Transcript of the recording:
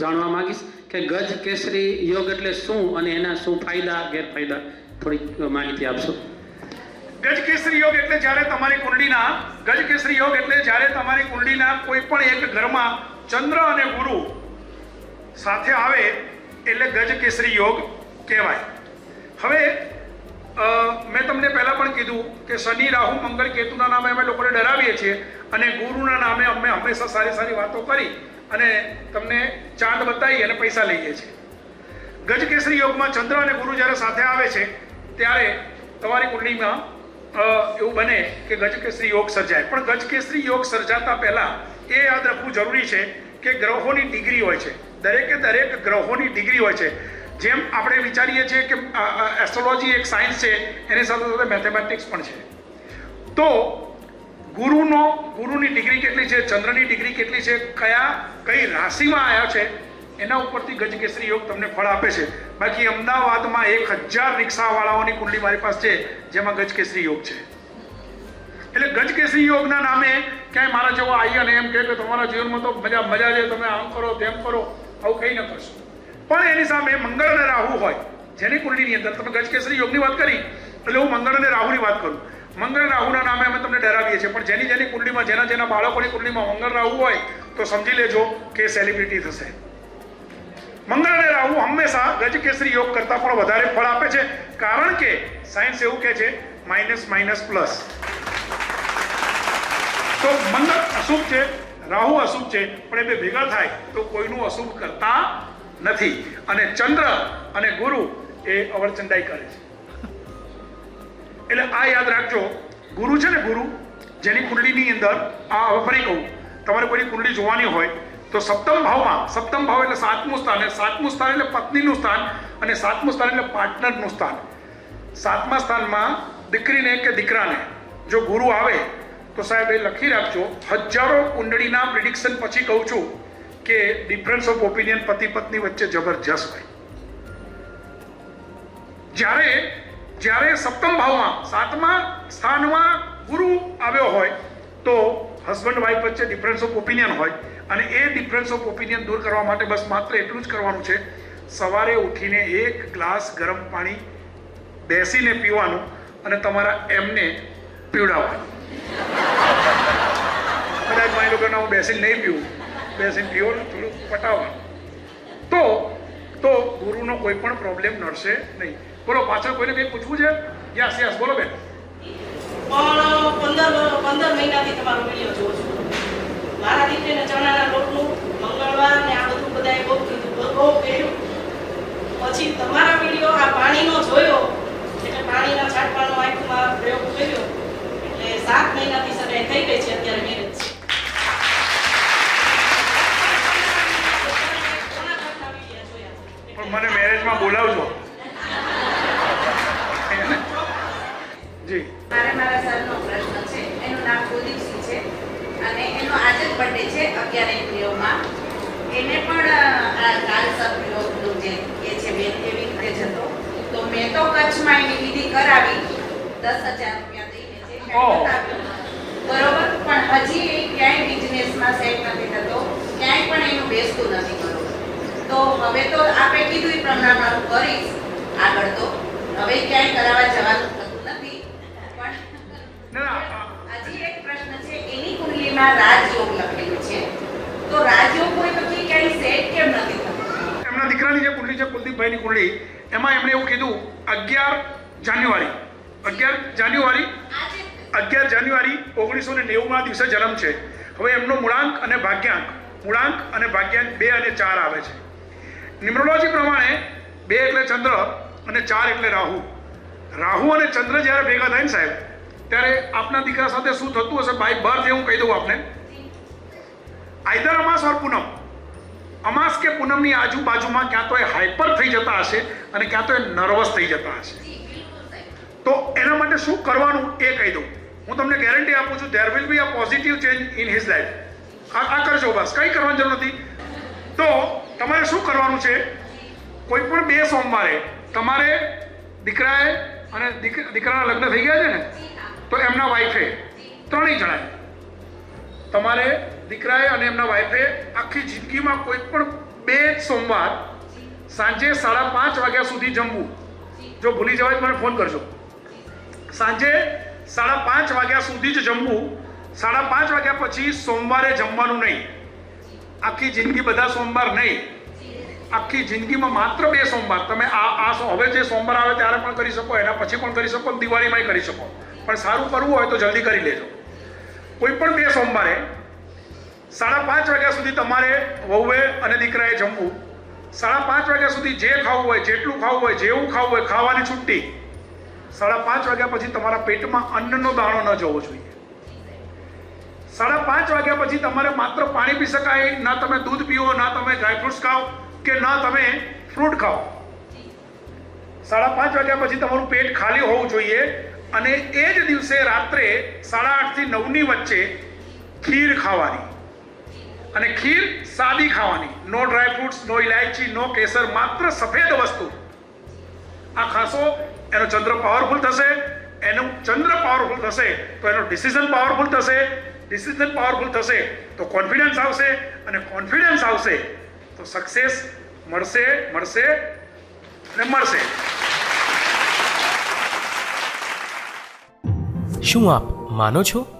ગજ કેસરી યોગ એટલે શું અને એના શું ફાયદા, ગેરફાયદા થોડીક માહિતી આપશો? ગજકેસરી યોગ એટલે જ્યારે તમારી કુંડલીના ગજકેસરી યોગ એટલે જ્યારે તમારી કુંડલીના કોઈ પણ એક ઘરમાં ચંદ્ર અને ગુરુ સાથે આવે એટલે ગજ કેસરી યોગ કહેવાય. હવે મેં તમને પહેલાં પણ કીધું કે શનિ, રાહુ, મંગળ, કેતુના નામે અમે લોકોને ડરાવીએ છીએ અને ગુરુના નામે અમે હંમેશા સારી સારી વાતો કરી. અને તમને ચાંદ બતાવી અને પૈસા લઈએ છીએ. ગજકેસરી યોગમાં ચંદ્ર અને ગુરુ જ્યારે સાથે આવે છે, ત્યારે તમારી કુંડલીમાં એવું બને કે ગજકેસરી યોગ સર્જાય. પણ ગજકેસરી યોગ સર્જાતા પહેલાં એ યાદ રાખવું જરૂરી છે કે ગ્રહોની ડિગ્રી હોય છે. દરેકે દરેક ગ્રહોની ડિગ્રી હોય છે. જેમ આપણે વિચારીએ છીએ કે એસ્ટ્રોલોજી એક સાયન્સ છે, એની સાથે સાથે મેથેમેટિક્સ પણ છે. તો ગુરુનો, ગુરુની ડિગ્રી કેટલી છે, ચંદ્રની ડિગ્રી કેટલી છે, કયા, કઈ રાશિમાં આવ્યા છે, એના ઉપરથી ગજકેસરી યોગ તમને ફળ આપે છે. બાકી અમદાવાદમાં એક હજાર રિક્ષાવાળાઓની કુંડલી મારી પાસે છે, જેમાં ગજકેસરી યોગ છે. એટલે ગજકેસરી યોગના નામે ક્યાંય મારા જેવો આવી અને એમ કે તમારા જીવનમાં તો મજા મજા છે, તમે આમ કરો, તેમ કરો. આવું કંઈ ન કરશો. પણ એની સામે મંગળ અને રાહુ હોય, જેની કુંડલીની અંદર તમે ગજકેસરી યોગની વાત કરી, એટલે હું મંગળ અને રાહુની વાત કરું. મંગળ રાહુના નામે અમે તમને ડરાવીએ છીએ. પણ જેની જેની કુંડલીમાં જેના જેના બાળકોની કુંડલીમાં મંગળ રાહુ હોય, તો સમજી લેજો કે સેલિબ્રિટી થશે. મંગળ અને રાહુ હંમેશા ગજકેસરી યોગ કરતાં પણ વધારે ફળ આપે છે. કારણ કે સાયન્સ એવું કહે છે માઇનસ માઇનસ પ્લસ તો મંગળ અશુભ છે, રાહુ અશુભ છે, પણ એ બે ભેગા થાય તો કોઈનું અશુભ કરતા નથી. અને ચંદ્ર અને ગુરુ એ અવરચંડાઈ કરે છે. એટલે આ યાદ રાખજો, ગુરુ છે ને ગુરુ, જેની કુંડલીની અંદર, આ હવે ફરી કહું, તમારે કોઈની કુંડલી જોવાની હોય, તો સપ્તમ ભાવમાં, સપ્તમ ભાવ એટલે સાતમું સ્થાન સાતમું સ્થાન એટલે પત્નીનું સ્થાન, અને સાતમું સ્થાન એટલે પાર્ટનરનું સ્થાન. સાતમા સ્થાનમાં દીકરીને કે દીકરાને, જો ગુરુ આવે, તો સાહેબ એ લખી રાખજો, હજારો કુંડળીના પ્રિડિક્શન પછી કહું છું કે ડિફરન્સ ઓફ ઓપિનિયન પતિ પત્ની વચ્ચે જબરજસ્ત હોય જ્યારે જ્યારે સપ્તમ ભાવમાં, સાતમા સ્થાનમાં ગુરુ આવ્યો હોય, તો હસબન્ડ વાઈફ વચ્ચે ડિફરન્સ ઓફ ઓપિનિયન હોય અને એ ડિફરન્સ ઓફ ઓપિનિયન દૂર કરવા માટે બસ માત્ર એટલું જ કરવાનું છે, સવારે ઉઠીને એક ગ્લાસ ગરમ પાણી બેસીને પીવાનું અને તમારા એમને પીવડાવવાનું. કદાચ માની લોકોને હું બેસીને નહીં પીવું, બેસીને પીવો ને થોડું પટાવવાનું. તો તો ગુરુનો કોઈ પણ પ્રોબ્લેમ નડશે નહીં. બોલો, પાછળ કોઈને કંઈ પૂછવું છે? યસ યસ, બોલો બેન. મારા દીકરીને ચણાના લોટનું મંગળવાર ને આ બધું બધાએ બહુ કીધું. બહુ બહુ પછી તમારા વીડિયો આ પાણીનો જોયો. એટલે પાણીના છાંટવાનો આંખમાં પ્રયોગ કર્યો. એટલે સાત મહિનાથી સગાઈ થઈ ગઈ છે. બર્થડે છે અગિયાર એપ્રિલમાં એને પણ આ કાલ સર્પયોગનું જે એ છે બેન એવી રીતે જતો તો મેં તો કચ્છમાં એની વિધિ કરાવી. દસ હજાર રૂપિયા દઈને જે. બરોબર? પણ હજી એ ક્યાંય બિઝનેસમાં સેટ નથી થતો. ક્યાંય પણ એનું બેસતું નથી બરોબર. તો હવે તો આપે કીધું એ પ્રમાણે હું કરીશ. આગળ તો. હવે ક્યાંય કરાવવા જવાનું થતું નથી. પણ હજી એક પ્રશ્ન છે. એની કુંડલીમાં રાજયોગ લખેલું એમના દીકરાની જે કુંડલી છે કુલદીપભાઈની કુંડલી એમાં એમણે એવું કીધું અગિયાર જાન્યુઆરી અગિયાર જાન્યુઆરી અગિયાર જાન્યુઆરી ઓગણીસો ને નેવુંના દિવસે જન્મ છે. હવે એમનો મૂળાંક અને ભાગ્યાંક મૂળાંક અને ભાગ્યાંક બે અને ચાર આવે છે. ન્યુમરોલોજી પ્રમાણે બે એટલે ચંદ્ર અને ચાર એટલે રાહુ. રાહુ અને ચંદ્ર જ્યારે ભેગા થાય ને સાહેબ ત્યારે આપના દીકરા સાથે શું થતું હશે? બાય બર્થ એ હું કહી દઉં આપને. આઈધર અમાસ ઓર પૂનમ? અમાસ કે પૂનમની આજુબાજુમાં ક્યાં તો એ હાઈપર થઈ જતા હશે અને ક્યાં તો એ નર્વસ થઈ જતા હશે. તો એના માટે શું કરવાનું એ કહી દઉં. હું તમને ગેરંટી આપું છું there will be a positive change in his life આ કરજો બસ કંઈ કરવાની જરૂર નથી. તો તમારે શું કરવાનું છે? કોઈ પણ બે સોમવારે તમારે દીકરાએ અને દીકરાના લગ્ન થઈ ગયા છે ને? તો એમના વાઈફે ત્રણેય જણાએ. તમારે દીકરાએ અને એમના વાઈફે આખી જિંદગીમાં કોઈ પણ બે સોમવાર સાંજે સાડા પાંચ વાગ્યા સુધી જમવું. જો ભૂલી જવાય તો મને ફોન કરજો. સાંજે સાડા પાંચ વાગ્યા સુધી જ જમવું. સાડા પાંચ વાગ્યા પછી સોમવારે જમવાનું નહીં. આખી જિંદગી બધા સોમવાર નહીં. આખી જિંદગીમાં માત્ર બે સોમવાર. તમે આ આ હવે જે સોમવાર આવે ત્યારે પણ કરી શકો, એના પછી પણ કરી શકો, દિવાળીમાંય કરી શકો. પણ સારું કરવું હોય તો જલ્દી કરી લેજો. કોઈ પણ બે સોમવારે સાડા પાંચ વાગ્યા સુધી તમારે વહુએ અને દીકરાએ જમવું. સાડા પાંચ વાગ્યા સુધી જે ખાવું હોય, જેટલું ખાવું હોય, જેવું ખાવું હોય, ખાવાની છુટ્ટી. સાડા પાંચ વાગ્યા પછી તમારા પેટમાં અન્નનો દાણો ન જવો જોઈએ. સાડા પાંચ વાગ્યા પછી તમારે માત્ર પાણી પી શકાય, ના તમે દૂધ પીવો ના તમે ડ્રાયફ્રૂટ્સ ખાઓ કે ના તમે ફ્રૂટ ખાઓ. સાડા પાંચ વાગ્યા પછી તમારું પેટ ખાલી હોવું જોઈએ અને એ જ દિવસે રાત્રે સાડા આઠથી નવની વચ્ચે ખીર ખાવાની. અને ખીર સાદી ખાવાની. નો ડ્રાયફ્રૂટ્સ નો ઇલાયચી નો કેસર, માત્ર સફેદ વસ્તુ. આ ખાશો એનો ચંદ્ર પાવરફુલ થશે. એનું ચંદ્ર પાવરફુલ થશે, તો એનો ડિસિઝન પાવરફુલ થશે. ડિસિઝન પાવરફુલ થશે, તો કોન્ફિડન્સ આવશે. અને કોન્ફિડન્સ આવશે, તો સક્સેસ મળશે મળશે અને મળશે. શું આપ માનો છો?